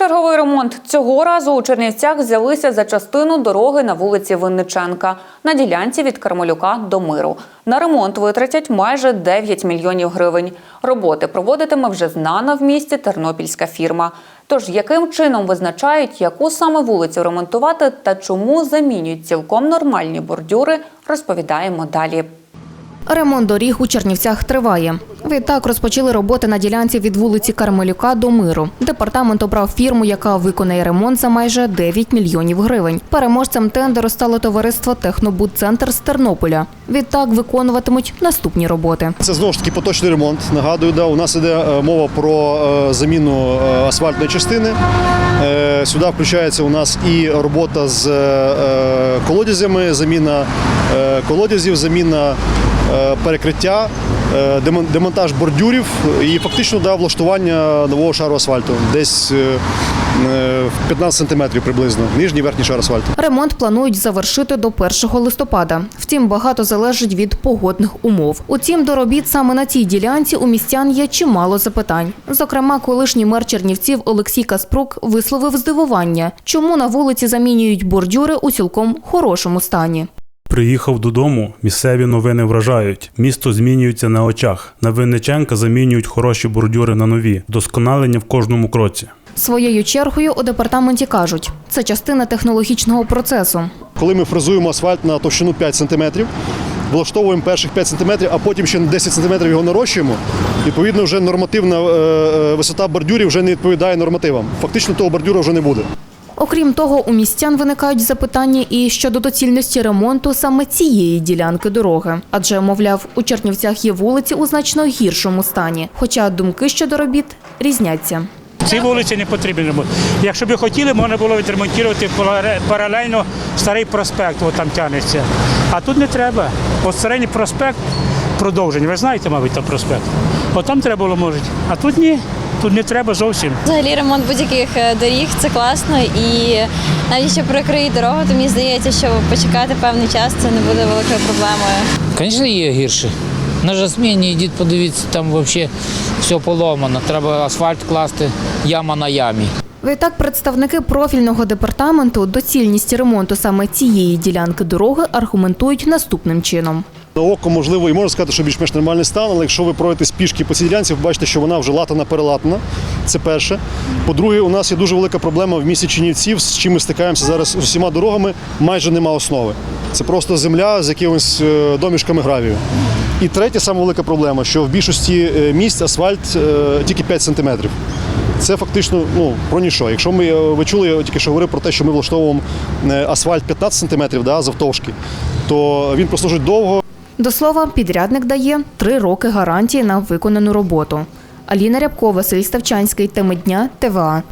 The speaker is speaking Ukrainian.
Черговий ремонт цього разу у Чернівцях взялися за частину дороги на вулиці Винниченка на ділянці від Кармелюка до Миру. На ремонт витратять майже 9 мільйонів гривень. Роботи проводитиме вже знана в місті тернопільська фірма. Тож яким чином визначають, яку саме вулицю ремонтувати та чому замінюють цілком нормальні бордюри, розповідаємо далі. Ремонт доріг у Чернівцях триває. Відтак розпочали роботи на ділянці від вулиці Кармелюка до Миру. Департамент обрав фірму, яка виконає ремонт за майже 9 мільйонів гривень. Переможцем тендеру стало товариство Технобудцентр з Тернополя. Відтак виконуватимуть наступні роботи. Це знову ж таки поточний ремонт. Нагадую, да, у нас іде е, мова про е, заміну е, асфальтної частини. Сюди включається у нас і робота з колодязями, заміна колодязів, заміна перекриття, демонтаж бордюрів і фактично да, влаштування нового шару асфальту. Десь е, е, в 15 сантиметрів приблизно. Нижній верхній шар асфальту. Ремонт планують завершити до 1 листопада. Втім, багато залежить від погодних умов. Утім, до робіт саме на цій ділянці у містян є чимало запитань. Зокрема, колишній мер Чернівців Олексій Каспрук висловив здивування, чому на вулиці замінюють бордюри у цілком хорошому стані. Приїхав додому, місцеві новини вражають. Місто змінюється на очах. На Винниченка замінюють хороші бордюри на нові. Досконалення в кожному кроці. Своєю чергою у департаменті кажуть, це частина технологічного процесу. Коли ми фрезуємо асфальт на товщину 5 см, влаштовуємо перших 5 см, а потім ще на 10 см його нарощуємо, відповідно, вже нормативна е, е, висота бордюрів вже не відповідає нормативам. Фактично того бордюра вже не буде. Окрім того, у містян виникають запитання і щодо доцільності ремонту саме цієї ділянки дороги. Адже, мовляв, у Чернівцях є вулиці у значно гіршому стані. Хоча думки щодо робіт різняться. Цій вулиці не потрібен ремонт. Якщо б хотіли, можна було відремонтувати паралельно старий проспект, от там тягнеться. А тут не треба. От середній проспект продовження. Ви знаєте, мабуть, там проспект. От там треба було може. А тут ні. Тут не треба зовсім. Взагалі ремонт будь-яких е, доріг це класно і навіть якщо прикриють дорогу, то мені здається, що почекати певний час це не буде великою проблемою. Звісно, є гірше. На жасміні йдіть, подивіться, там взагалі все поломано. Треба асфальт класти, яма на ямі. Відтак, представники профільного департаменту доцільність ремонту саме цієї ділянки дороги аргументують наступним чином. На око, можливо, і можна сказати, що більш-менш нормальний стан, але якщо ви пройдете пішки по цій ділянці, ви бачите, що вона вже латана перелатана. Це перше. По-друге, у нас є дуже велика проблема в місті Чинівців, з чим ми стикаємося зараз з усіма дорогами, майже нема основи. Це просто земля з якимись е, домішками гравію. І третя саме велика проблема, що в більшості е, місць асфальт е, тільки 5 сантиметрів. Це фактично ну, про ніщо. Якщо ми ви чули, я тільки що говорив про те, що ми влаштовуємо асфальт 15 сантиметрів да, завтовшки, то він прослужить довго. До слова, підрядник дає три роки гарантії на виконану роботу. Аліна Рябкова, Василь Ставчанський, теми дня, ТВА.